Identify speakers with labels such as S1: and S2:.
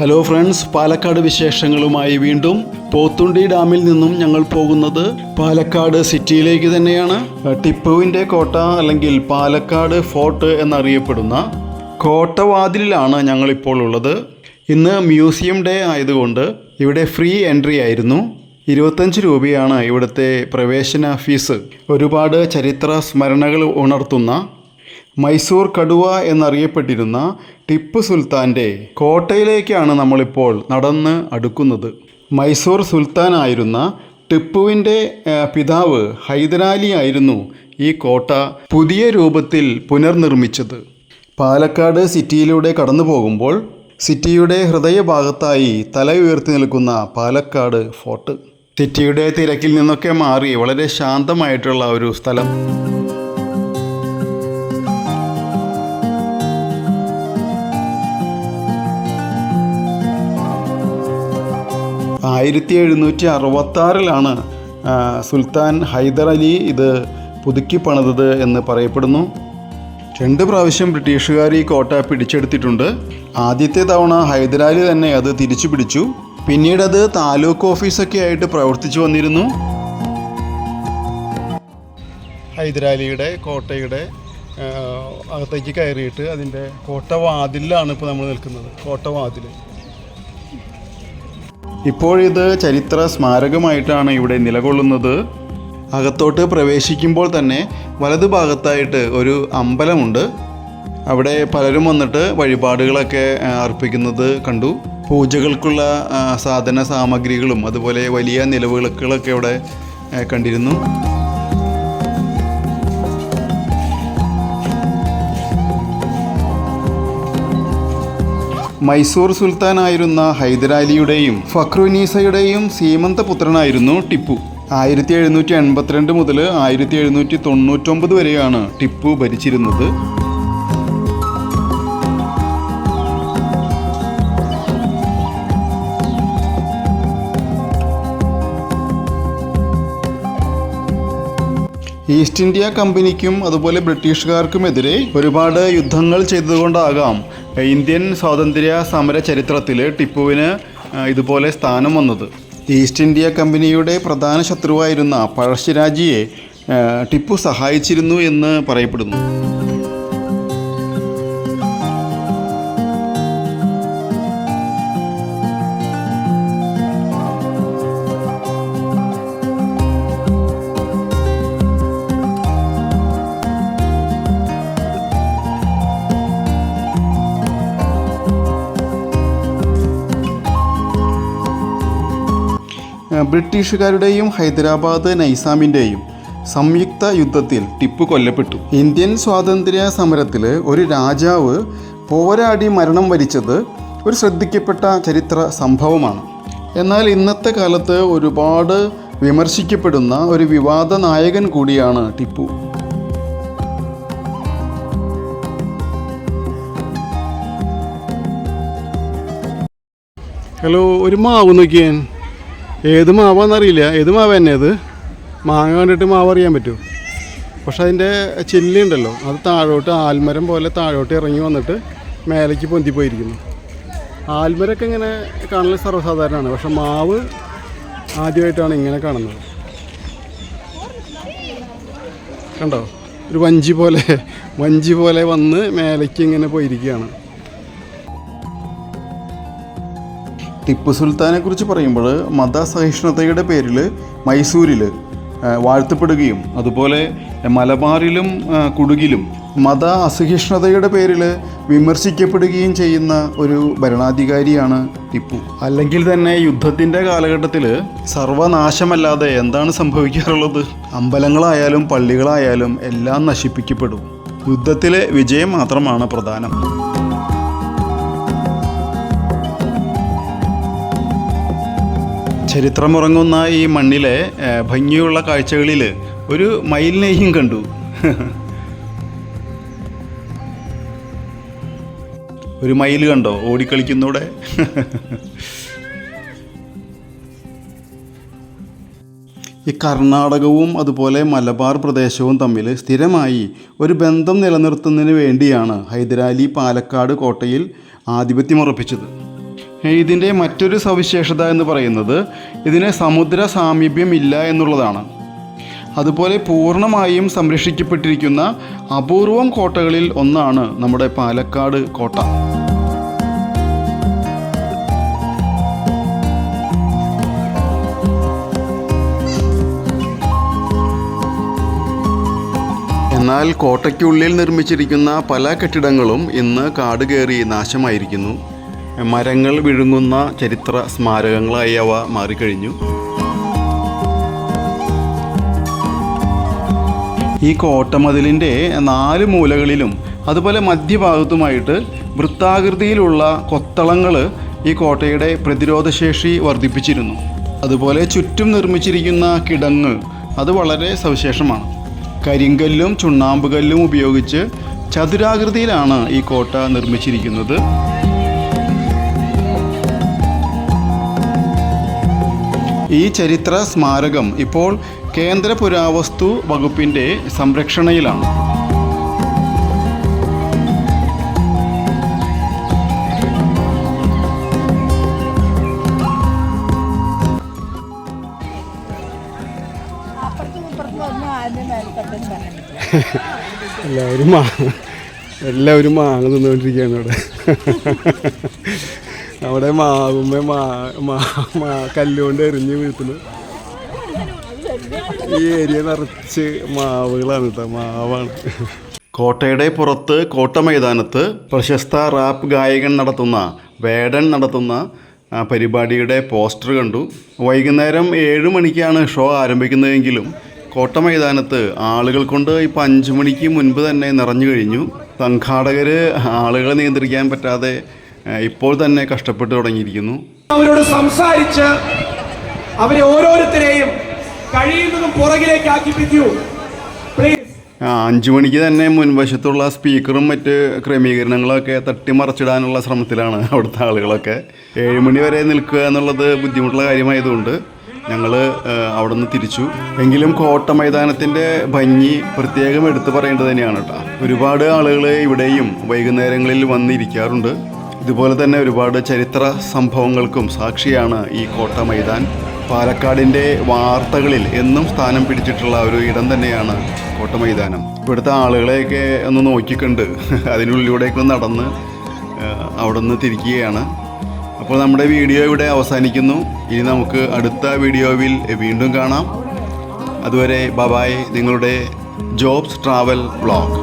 S1: Hello friends Palakkad വിശേഷങ്ങളുമായി വീണ്ടും പോത്തുണ്ടി ഡാമിൽ നിന്നും ഞങ്ങൾ പോകുന്നത് പാലക്കാട് സിറ്റിയിലേക്ക് തന്നെയാണ്. ടിപ്പുവിന്റെ കോട്ട അല്ലെങ്കിൽ പാലക്കാട് ഫോർട്ട് എന്നറിയപ്പെടുന്ന കോട്ടവാതിലിലാണ് ഞങ്ങളിപ്പോൾ ഉള്ളത്. ഇന്ന് മ്യൂസിയം ഡേ ആയതുകൊണ്ട് ഇവിടെ ഫ്രീ എൻട്രി ആയിരുന്നു. ഇരുപത്തഞ്ച് രൂപയാണ് ഇവിടുത്തെ പ്രവേശന ഫീസ്. ഒരുപാട് ചരിത്ര സ്മരണകൾ ഉണർത്തുന്ന മൈസൂർ കടുവ എന്നറിയപ്പെട്ടിരുന്ന ടിപ്പു സുൽത്താന്റെ കോട്ടയിലേക്കാണ് നമ്മളിപ്പോൾ നടന്ന് അടുക്കുന്നത്. മൈസൂർ സുൽത്താനായിരുന്ന ടിപ്പുവിന്റെ പിതാവ് ഹൈദരാലി ആയിരുന്നു ഈ കോട്ട പുതിയ രൂപത്തിൽ പുനർനിർമ്മിച്ചത്. പാലക്കാട് സിറ്റിയിലൂടെ കടന്നു പോകുമ്പോൾ സിറ്റിയുടെ ഹൃദയഭാഗത്തായി തല ഉയർത്തി നിൽക്കുന്ന പാലക്കാട് ഫോർട്ട്. സിറ്റിയുടെ തിരക്കിൽ നിന്നൊക്കെ മാറി വളരെ ശാന്തമായിട്ടുള്ള ഒരു സ്ഥലം. ആയിരത്തി എഴുന്നൂറ്റി അറുപത്താറിലാണ് സുൽത്താൻ ഹൈദർ അലി ഇത് പുതുക്കി പണിതത് എന്ന് പറയപ്പെടുന്നു. രണ്ട് പ്രാവശ്യം ബ്രിട്ടീഷുകാർ ഈ കോട്ട പിടിച്ചെടുത്തിട്ടുണ്ട്. ആദ്യത്തെ തവണ ഹൈദരാലി തന്നെ അത് തിരിച്ചു പിടിച്ചു. പിന്നീട് അത് താലൂക്ക് ഓഫീസൊക്കെ ആയിട്ട് പ്രവർത്തിച്ചു വന്നിരുന്നു. ഹൈദരാലിയുടെ കോട്ടയുടെ അകത്തേക്ക് കയറിയിട്ട് അതിന്റെ കോട്ടവാതിലാണ് ഇപ്പോൾ നമ്മൾ നിൽക്കുന്നത്. കോട്ടവാതിൽ ഇപ്പോഴിത് ചരിത്ര സ്മാരകമായിട്ടാണ് ഇവിടെ നിലകൊള്ളുന്നത്. അകത്തോട്ട് പ്രവേശിക്കുമ്പോൾ തന്നെ വലതുഭാഗത്തായിട്ട് ഒരു അമ്പലമുണ്ട്. അവിടെ പലരും വന്നിട്ട് വഴിപാടുകളൊക്കെ അർപ്പിക്കുന്നത് കണ്ടു. പൂജകൾക്കുള്ള സാധന സാമഗ്രികളും അതുപോലെ വലിയ നിലവുകളൊക്കെ ഇവിടെ കണ്ടിരുന്നു. മൈസൂർ സുൽത്താനായിരുന്ന ഹൈദരാലിയുടെയും ഫക്രുനീസയുടെയും സീമന്ത പുത്രനായിരുന്നു ടിപ്പു. ആയിരത്തി എഴുന്നൂറ്റി എൺപത്തിരണ്ട് മുതൽ ആയിരത്തി എഴുന്നൂറ്റി തൊണ്ണൂറ്റൊമ്പത് വരെയാണ് ടിപ്പു ഭരിച്ചിരുന്നത്. ഈസ്റ്റ് ഇന്ത്യ കമ്പനിക്കും അതുപോലെ ബ്രിട്ടീഷുകാർക്കുമെതിരെ ഒരുപാട് യുദ്ധങ്ങൾ ചെയ്തതുകൊണ്ടാകാം. ഇന്ത്യൻ സ്വാതന്ത്ര്യ സമര ചരിത്രത്തിൽ ടിപ്പുവിന് ഇതുപോലെ സ്ഥാനം വന്നത്. ഈസ്റ്റ് ഇന്ത്യ കമ്പനിയുടെ പ്രധാന ശത്രുവായിരുന്ന പഴശ്ശിരാജിയെ ടിപ്പു സഹായിച്ചിരുന്നു എന്ന് പറയപ്പെടുന്നു. ബ്രിട്ടീഷുകാരുടെയും ഹൈദരാബാദ് നൈസാമിന്റെയും സംയുക്ത യുദ്ധത്തിൽ ടിപ്പു കൊല്ലപ്പെട്ടു. ഇന്ത്യൻ സ്വാതന്ത്ര്യ സമരത്തിൽ ഒരു രാജാവ് പോരാടി മരണം വരിച്ചത് ഒരു ശ്രദ്ധിക്കപ്പെട്ട ചരിത്ര സംഭവമാണ്. എന്നാൽ ഇന്നത്തെ കാലത്ത് ഒരുപാട് വിമർശിക്കപ്പെടുന്ന ഒരു വിവാദ നായകൻ കൂടിയാണ് ടിപ്പു. ഹലോ ഒരു മാവ് ഏത് മാവാന്നറിയില്ല. ഏത് മാവ് തന്നെ അത് മാങ്ങ കണ്ടിട്ട് മാവ് അറിയാൻ പറ്റുമോ പക്ഷെ അതിന്റെ ചില്ലുണ്ടല്ലോ അത് താഴോട്ട് ആൽമരം പോലെ താഴോട്ട് ഇറങ്ങി വന്നിട്ട് മേലേക്ക് പൊന്തിപ്പോയിരിക്കുന്നു ആൽമരമൊക്കെ ഇങ്ങനെ കാണൽ സർവസാധാരണമാണ്. പക്ഷെ മാവ് ആദ്യമായിട്ടാണ് ഇങ്ങനെ കാണുന്നത്. കണ്ടോ? ഒരു വഞ്ചി പോലെ വഞ്ചി പോലെ വന്ന് മേലേക്ക് ഇങ്ങനെ പോയിരിക്കുകയാണ്. ടിപ്പു സുൽത്താനെ കുറിച്ച് പറയുമ്പോൾ മതസഹിഷ്ണുതയുടെ പേരിൽ മൈസൂരിൽ വാഴ്ത്തപ്പെടുകയും അതുപോലെ മലബാറിലും കുടുകിലും മത അസഹിഷ്ണുതയുടെ പേരിൽ വിമർശിക്കപ്പെടുകയും ചെയ്യുന്ന ഒരു ഭരണാധികാരിയാണ് ടിപ്പു. അല്ലെങ്കിൽ തന്നെ യുദ്ധത്തിന്റെ കാലഘട്ടത്തിൽ സർവനാശമല്ലാതെ എന്താണ് സംഭവിക്കാറുള്ളത്? അമ്പലങ്ങളായാലും പള്ളികളായാലും എല്ലാം നശിപ്പിക്കപ്പെടും. യുദ്ധത്തിലെ വിജയം മാത്രമാണ് പ്രധാനം. ചരിത്രമുറങ്ങുന്ന ഈ മണ്ണിലെ ഭംഗിയുള്ള കാഴ്ചകളിൽ ഒരു മയിലിനെയും കണ്ടു. ഒരു മയിൽ കണ്ടോ? ഓടിക്കളിക്കുന്നൂടെ. ഈ കർണാടകവും അതുപോലെ മലബാർ പ്രദേശവും തമ്മിൽ സ്ഥിരമായി ഒരു ബന്ധം നിലനിർത്തുന്നതിന് വേണ്ടിയാണ് ഹൈദരാലി പാലക്കാട് കോട്ടയിൽ ആധിപത്യമുറപ്പിച്ചത് ഇതിന്റെ മറ്റൊരു സവിശേഷത എന്ന് പറയുന്നത് ഇതിന് സമുദ്ര സാമീപ്യം ഇല്ല എന്നുള്ളതാണ്. അതുപോലെ പൂർണമായും സംരക്ഷിക്കപ്പെട്ടിരിക്കുന്ന അപൂർവം കോട്ടകളിൽ ഒന്നാണ് നമ്മുടെ പാലക്കാട് കോട്ട. എന്നാൽ കോട്ടയ്ക്കുള്ളിൽ നിർമ്മിച്ചിരിക്കുന്ന പല കെട്ടിടങ്ങളും ഇന്ന് കാട് കയറി നാശമായിരിക്കുന്നു. മരങ്ങൾ വിഴുങ്ങുന്ന ചരിത്ര സ്മാരകങ്ങളായി അവ മാറിക്കഴിഞ്ഞു. ഈ കോട്ടമതിലിന്റെ നാല് മൂലകളിലും അതുപോലെ മധ്യഭാഗത്തുമായിട്ട് വൃത്താകൃതിയിലുള്ള കൊത്തളങ്ങൾ ഈ കോട്ടയുടെ പ്രതിരോധശേഷി വർദ്ധിപ്പിച്ചിരുന്നു. അതുപോലെ ചുറ്റും നിർമ്മിച്ചിരിക്കുന്ന കിടങ്ങ് അത് വളരെ സവിശേഷമാണ്. കരിങ്കല്ലും ചുണ്ണാമ്പുകല്ലും ഉപയോഗിച്ച് ചതുരാകൃതിയിലാണ് ഈ കോട്ട നിർമ്മിച്ചിരിക്കുന്നത്. ഈ ചരിത്ര സ്മാരകം ഇപ്പോൾ കേന്ദ്ര പുരാവസ്തു വകുപ്പിന്റെ സംരക്ഷണയിലാണ്.
S2: എല്ലാവരും എല്ലാവരും മാങ്ങ തിന്നുകൊണ്ടിരിക്കുകയാണ് അവിടെ. അവിടെ മാവുമ്മ മാ മാ മാ കല്ലുകൊണ്ട് എറിഞ്ഞ് വീഴ്ത്തുന്നു. ഈ ഏരിയ നിറച്ച് മാവുകളാണ് കേട്ടോ മാവാണ്.
S1: കോട്ടയുടെ പുറത്ത് കോട്ട മൈതാനത്ത് പ്രശസ്ത റാപ്പ് ഗായകൻ നടത്തുന്ന വേടൻ നടത്തുന്ന പരിപാടിയുടെ പോസ്റ്റർ കണ്ടു. വൈകുന്നേരം ഏഴ് മണിക്കാണ് ഷോ ആരംഭിക്കുന്നതെങ്കിലും കോട്ട മൈതാനത്ത് ആളുകൾ കൊണ്ട് ഇപ്പം അഞ്ച് മണിക്ക് മുൻപ് തന്നെ നിറഞ്ഞു കഴിഞ്ഞു. സംഘാടകർ ആളുകളെ നിയന്ത്രിക്കാൻ പറ്റാതെ ഇപ്പോൾ തന്നെ കഷ്ടപ്പെട്ട് തുടങ്ങിയിരിക്കുന്നു.
S3: അവരോട് സംസാരിച്ച് അവരെ ഓരോരുത്തരെയും കഴിയുന്നതും പുറകിലേക്ക് ആക്കിപ്പിക്കൂ.
S1: അഞ്ചു മണിക്ക് തന്നെ മുൻവശത്തുള്ള സ്പീക്കറും മറ്റ് ക്രമീകരണങ്ങളൊക്കെ തട്ടിമറിച്ചിടാനുള്ള ശ്രമത്തിലാണ് അവിടുത്തെ ആളുകളൊക്കെ. ഏഴുമണി വരെ നിൽക്കുക എന്നുള്ളത് ബുദ്ധിമുട്ടുള്ള കാര്യമായതുകൊണ്ട് ഞങ്ങൾ അവിടെ നിന്ന് തിരിച്ചു. എങ്കിലും കോട്ട മൈതാനത്തിന്റെ ഭംഗി പ്രത്യേകം എടുത്തു പറയേണ്ടത് തന്നെയാണ് കേട്ടോ. ഒരുപാട് ആളുകൾ ഇവിടെയും വൈകുന്നേരങ്ങളിൽ വന്നിരിക്കാറുണ്ട്. ഇതുപോലെ തന്നെ ഒരുപാട് ചരിത്ര സംഭവങ്ങൾക്കും സാക്ഷിയാണ് ഈ കോട്ട മൈതാൻ. പാലക്കാടിന്റെ വാർത്തകളിൽ എന്നും സ്ഥാനം പിടിച്ചിട്ടുള്ള ഒരു ഇടം തന്നെയാണ് കോട്ട മൈതാനം. ഇവിടുത്തെ ആളുകളെയൊക്കെ ഒന്ന് നോക്കിക്കണ്ട്. അതിനുള്ളിലൂടെയൊക്കെ നടന്ന് അവിടെ നിന്ന് തിരിക്കുകയാണ്. അപ്പോൾ നമ്മുടെ വീഡിയോ ഇവിടെ അവസാനിക്കുന്നു. ഇനി നമുക്ക് അടുത്ത വീഡിയോയിൽ വീണ്ടും കാണാം. അതുവരെ ബബായ് നിങ്ങളുടെ ജോബ്സ് ട്രാവൽ വ്ളോഗ്.